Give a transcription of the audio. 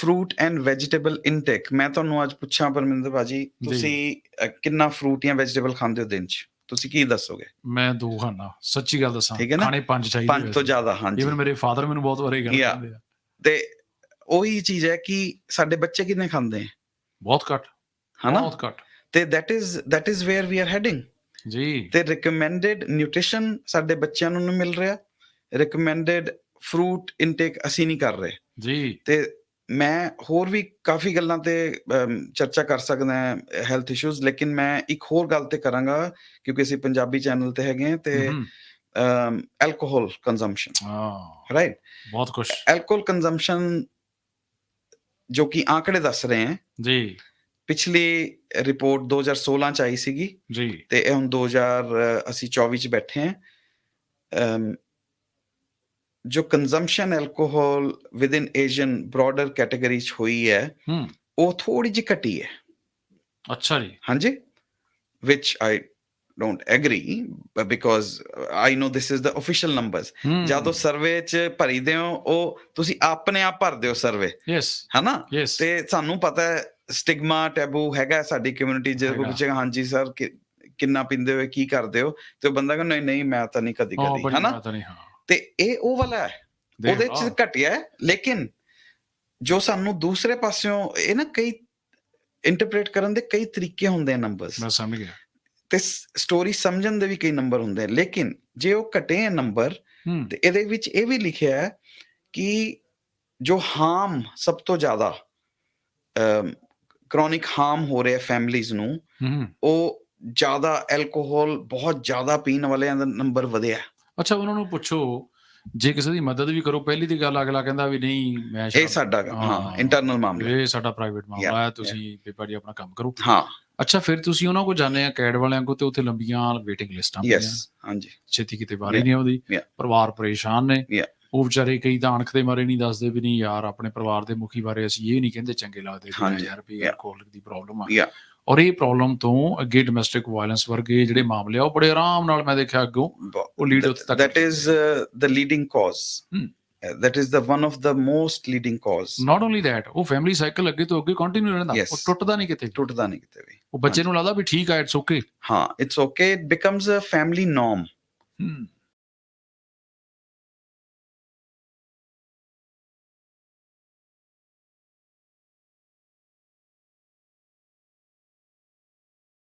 Fruit and vegetable intake ਮੈਂ ਤੁਹਾਨੂੰ ਅੱਜ ਪੁੱਛਾਂ ਪਰਮਿੰਦਰ ਬਾਜੀ ਤੁਸੀਂ ਕਿੰਨਾ ਫਰੂਟ ਜਾਂ ਵੈਜੀਟੇਬਲ ਖਾਂਦੇ ਹੋ ਦਿਨ ਚ? ਤੁਸੀਂ ਕੀ ਦੱਸੋਗੇ? ਮੈਂ ਦੋ ਖਾਣਾ ਸੱਚੀ ਗੱਲ ਦੱਸਾਂ? ਖਾਣੇ ਪੰਜ ਚਾਹੀਦੇ ਪੰਜ ਤੋਂ ਜ਼ਿਆਦਾ ਹਾਂਜੀ। ਇਵਨ ਮੇਰੇ ਫਾਦਰ ਮੈਨੂੰ ਬਹੁਤ ਵਾਰੀ. ਕਰਦੇ ਆ। ਤੇ ਉਹੀ ਚੀਜ਼ ਹੈ ਕਿ ਸਾਡੇ ਬੱਚੇ ਕਿੰਨੇ ਖਾਂਦੇ ਹੈ ਬਹੁਤ ਘੱਟ। ਹਨਾ? ਬਹੁਤ ਘੱਟ। ਤੇ that is that is where we are heading ਜੀ। ਤੇ recommended nutrition ਸਾਡੇ ਬੱਚਿਆਂ ਨੂੰ ਨਹੀਂ ਮਿਲ ਰਿਹਾ। recommended fruit intake ਅਸੀਂ ਨਹੀਂ ਕਰ ਰਹੇ। ਜੀ। ਤੇ ਮੈਂ ਹੋਰ ਵੀ ਕਾਫੀ ਗੱਲਾਂ ਤੇ ਚਰਚਾ ਕਰ ਸਕਦਾ ਹਾਂ ਹੈਲਥ ਇਸ਼ੂਜ਼ ਲੇਕਿਨ ਮੈਂ ਇੱਕ ਹੋਰ ਗੱਲ ਤੇ ਕਰਾਂਗਾ ਕਿਉਂਕਿ ਅਸੀਂ ਪੰਜਾਬੀ ਚੈਨਲ ਤੇ ਹੈਗੇ ਤੇ ਐਲਕੋਹਲ ਕੰਜ਼ੰਪਸ਼ਨ ਹਾਂ ਰਾਈਟ ਬਹੁਤ ਕੁਛ ਐਲਕੋਹਲ ਕੰਜ਼ੰਪਸ਼ਨ ਜੋ ਕਿ ਆંકੜੇ ਦੱਸ ਰਹੇ ਹਨ ਜੀ। ਪਿਛਲੀ ਰਿਪੋਰਟ 2016 ਚ ਆਈ ਸੀਗੀ ਜੀ। ਤੇ ਇਹ ਹੁਣ 2000 ਅਸੀਂ 24 ਚ ਬੈਠੇ ਹਾਂ। ਜੋ consumption alcohol within Asian broader category ਚ ਹੋਈ ਹੈ ਉਹ ਥੋੜੀ ਜਿਹੀ ਘਟੀ ਹੈ। ਅੱਛਾ ਜੀ। ਹਾਂਜੀ? Which i don't agree because i know this is the official numbers. ਜਦੋਂ ਸਰਵੇ ਚ ਭਰੀਦੇ ਹੋ ਉਹ ਤੁਸੀਂ ਆਪਣੇ ਆਪ ਭਰਦੇ ਹੋ ਸਰਵੇ ਯੈਸ ਹਨਾ? ਤੇ ਸਾਨੂੰ ਪਤਾ ਹੈ ਸਟਿਗਮਾ ਟੈਬੂ ਹੈਗਾ ਸਾਡੀ ਕਮਿਊਨਿਟੀ ਜੇ ਕੋਈ। ਪੁੱਛੇਗਾ ਹਾਂਜੀ ਸਰ ਕਿੰਨਾ ਪਿੰਦੇ ਹੋ ਕੀ ਕਰਦੇ ਹੋ? ਤੇ ਬੰਦਾ ਕਹਿੰਦਾ ਨਹੀਂ ਨਹੀਂ ਮੈਂ ਤਾਂ ਨਹੀਂ ਕਦੀ ਕਦੀ ਹਨਾ? ਬਾਤ ਨਹੀਂ ਹਾਂ। ਤੇ ਇਹ ਉਹ ਵਾਲਾ ਹੈ। ਉਹਦੇ। ਚ ਘਟਿਆ ਹੈ, ਲੇਕਿਨ ਜੋ ਸਾਨੂੰ ਦੂਸਰੇ ਪਾਸਿਓਂ ਇਹ ਨਾ ਕਈ ਇੰਟਰਪ੍ਰੀਟ ਕਰਨ ਦੇ ਕਈ ਤਰੀਕੇ ਹੁੰਦੇ ਆ ਨੰਬਰਸ ਮੈਂ ਸਮਝ ਗਿਆ। ਤੇ ਸਟੋਰੀ ਸਮਝਣ ਦੇ ਵੀ ਕਈ ਨੰਬਰ ਹੁੰਦੇ ਆ ਲੇਕਿਨ ਜੇ ਉਹ ਘਟੇ ਆ ਨੰਬਰ ਤੇ ਇਹਦੇ ਵਿੱਚ ਇਹ ਵੀ ਲਿਖਿਆ ਹੈ ਕਿ ਜੋ ਹਾਰਮ ਸਭ ਤੋਂ ਜ਼ਿਆਦਾ ਕ੍ਰੋਨਿਕ ਹਾਰਮ ਹੋ ਰਿਹਾ ਫੈਮਲੀਆਂ ਨੂੰ ਉਹ ਜ਼ਿਆਦਾ ਐਲਕੋਹਲ ਬਹੁਤ ਜ਼ਿਆਦਾ ਪੀਣ ਵਾਲਿਆਂ ਦਾ ਨੰਬਰ ਵਧਿਆ। ਅੱਛਾ ਉਹਨਾਂ ਨੂੰ ਪੁੱਛੋ ਜੇ ਕਿਸੇ ਦੀ ਮਦਦ ਵੀ ਕਰੋ ਪਹਿਲੀ ਦੀ ਗੱਲ ਅਗਲਾ ਕਹਿੰਦਾ ਵੀ ਨਹੀਂ ਮੈਂ ਇਹ ਸਾਡਾ ਹਾਂ। ਇੰਟਰਨਲ ਮਾਮਲਾ। ਇਹ ਸਾਡਾ ਪ੍ਰਾਈਵੇਟ ਮਾਮਲਾ ਹੈ ਤੁਸੀਂ ਬੇਪਾ ਜੀ ਆਪਣਾ ਕੰਮ ਕਰੋ। ਹਾਂ। ਅੱਛਾ ਫਿਰ ਤੁਸੀਂ ਉਹਨਾਂ ਕੋ ਜਾਂਦੇ ਆ ਕੈਡ ਵਾਲਿਆਂ ਕੋ ਤੇ ਉੱਥੇ ਲੰਬੀਆਂ ਵੇਟਿੰਗ ਲਿਸਟਾਂ ਪਈਆਂ ਯੈਸ ਹਾਂਜੀ। ਛੇਤੀ ਕਿਤੇ Yeah, ਨਹੀਂ ਆਉਂਦੀ. ਪਰਿਵਾਰ ਪਰੇਸ਼ਾਨ ਨੇ. ਉਹ ਵਿਚਾਰੇ ਕਈ ਤਾਂ ਅਣਖ ਦੇ ਮਾਰੇ ਨਹੀਂ ਦੱਸਦੇ ਵੀ ਨਹੀਂ ਯਾਰ ਆਪਣੇ ਪਰਿਵਾਰ ਦੇ ਮੁਖੀ ਬਾਰੇ ਅਸੀਂ ਇਹ ਨਹੀਂ ਕਹਿੰਦੇ ਚੰਗੇ ਲੱਗਦੇ ਹਾਂਜੀ, ਯਾਰ ਵੀ yeah. ਅਲਕੋਹਲ ਦੀ ਪ੍ਰੋਬਲਮ ਆ. ਔਰ ਇਹ ਪ੍ਰੋਬਲਮ ਤੋਂ ਅੱਗੇ ਡੋਮੈਸਟਿਕ ਵਾਇਲੈਂਸ ਵਰਗੇ ਜਿਹੜੇ ਮਾਮਲੇ ਆ ਉਹ ਬੜੇ ਆਰਾਮ ਨਾਲ ਮੈਂ ਦੇਖਿਆ ਅੱਗੋਂ ਉਹ ਲੀਡ ਉੱਥੇ ਤੱਕ that the leading cause. Hmm. Uh, that is the one of the most leading cause. Not only that ਉਹ ਫੈਮਿਲੀ ਸਾਈਕਲ ਅੱਗੇ ਤੋਂ ਅੱਗੇ ਕੰਟੀਨਿਊ ਰਹਿੰਦਾ. ਉਹ ਟੁੱਟਦਾ ਨਹੀਂ ਕਿਤੇ। ਟੁੱਟਦਾ ਨਹੀਂ ਕਿਤੇ ਵੀ। ਉਹ ਬੱਚੇ ਨੂੰ ਲੱਗਦਾ ਵੀ ਠੀਕ ਆ ਇਟਸ ਓਕੇ ਹਾਂ it's okay it becomes a family norm